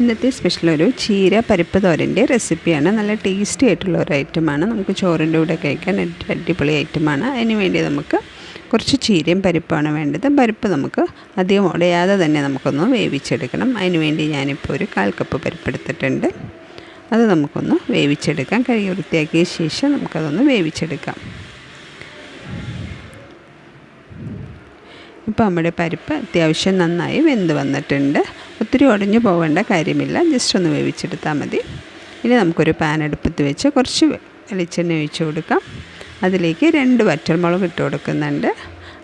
ഇന്നത്തെ സ്പെഷ്യൽ ഒരു ചീര പരിപ്പ് തോരന്റെ റെസിപ്പിയാണ് നല്ല ടേസ്റ്റി ആയിട്ടുള്ള ഒരു ഐറ്റമാണ് നമുക്ക് ചോറിന്റെ കൂടെ കഴിക്കാൻ അടിപൊളി ഐറ്റമാണ് അതിന് വേണ്ടി നമുക്ക് കുറച്ച് ചീരയും പരിപ്പാണ് വേണ്ടത്. പരിപ്പ് നമുക്ക് അധികം ഉടയാതെ തന്നെ നമുക്കൊന്ന് വേവിച്ചെടുക്കണം. അതിന് വേണ്ടി ഞാനിപ്പോൾ ഒരു കാൽ കപ്പ് പരിപ്പ് എടുത്തിട്ടുണ്ട്. അത് നമുക്കൊന്ന് വേവിച്ചെടുക്കാം. കഴുകി വൃത്തിയാക്കിയ ശേഷം നമുക്കതൊന്ന് വേവിച്ചെടുക്കാം. ഇപ്പോൾ നമ്മുടെ പരിപ്പ് അത്യാവശ്യം നന്നായി വെന്ത് വന്നിട്ടുണ്ട്. ഒത്തിരി ഉടഞ്ഞു പോകേണ്ട കാര്യമില്ല. ജസ്റ്റ് ഒന്ന് വേവിച്ചെടുത്താൽ മതി. ഇനി നമുക്കൊരു പാൻ അടുപ്പത്ത് വെച്ച് കുറച്ച് വെളിച്ചെണ്ണ ഒഴിച്ചു കൊടുക്കാം. അതിലേക്ക് രണ്ട് വറ്റൽമുളക് ഇട്ട് കൊടുക്കുന്നുണ്ട്.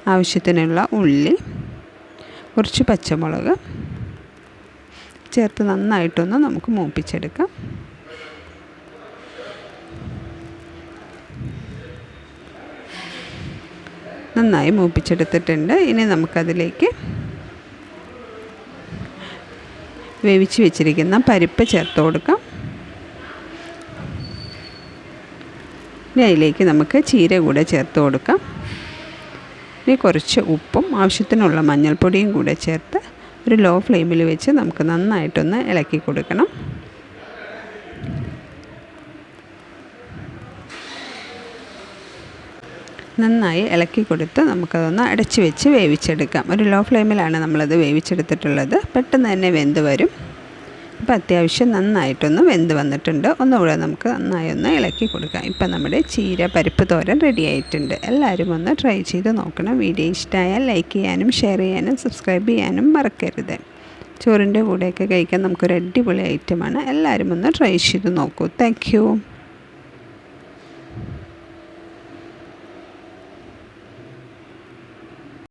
ആവശ്യത്തിനുള്ള ഉള്ളി കുറച്ച് പച്ചമുളക് ചേർത്ത് നന്നായിട്ടൊന്ന് നമുക്ക് മൂപ്പിച്ചെടുക്കാം. നന്നായി മൂപ്പിച്ചെടുത്തിട്ടുണ്ട്. ഇനി നമുക്കതിലേക്ക് വേവിച്ച് വെച്ചിരിക്കുന്ന പരിപ്പ് ചേർത്ത് കൊടുക്കാം. ഇനി അതിലേക്ക് നമുക്ക് ചീര കൂടെ ചേർത്ത് കൊടുക്കാം. ഇനി കുറച്ച് ഉപ്പും ആവശ്യത്തിനുള്ള മഞ്ഞൾപ്പൊടിയും കൂടെ ചേർത്ത് ഒരു ലോ ഫ്ലെയിമിൽ വെച്ച് നമുക്ക് നന്നായിട്ടൊന്ന് ഇളക്കി കൊടുക്കണം. നന്നായി ഇളക്കി കൊടുത്ത് നമുക്കതൊന്ന് അടച്ചു വെച്ച് വേവിച്ചെടുക്കാം. ഒരു ലോ ഫ്ലെയിമിലാണ് നമ്മളത് വേവിച്ചെടുത്തിട്ടുള്ളത്. പെട്ടെന്ന് തന്നെ വെന്ത് വരും. അപ്പോൾ അത്യാവശ്യം നന്നായിട്ടൊന്ന് വെന്ത് വന്നിട്ടുണ്ട്. ഒന്നുകൂടെ നമുക്ക് നന്നായി ഒന്ന് ഇളക്കി കൊടുക്കാം. ഇപ്പം നമ്മുടെ ചീര പരിപ്പ് തോരൻ റെഡി ആയിട്ടുണ്ട്. എല്ലാവരും ഒന്ന് ട്രൈ ചെയ്ത് നോക്കണം. വീഡിയോ ഇഷ്ടമായാൽ ലൈക്ക് ചെയ്യാനും ഷെയർ ചെയ്യാനും സബ്സ്ക്രൈബ് ചെയ്യാനും മറക്കരുത്. ചോറിന്റെ കൂടെയൊക്കെ കഴിക്കാൻ നമുക്കൊരു അടിപൊളി ഐറ്റമാണ് എല്ലാവരും ഒന്ന് ട്രൈ ചെയ്ത് നോക്കൂ. താങ്ക്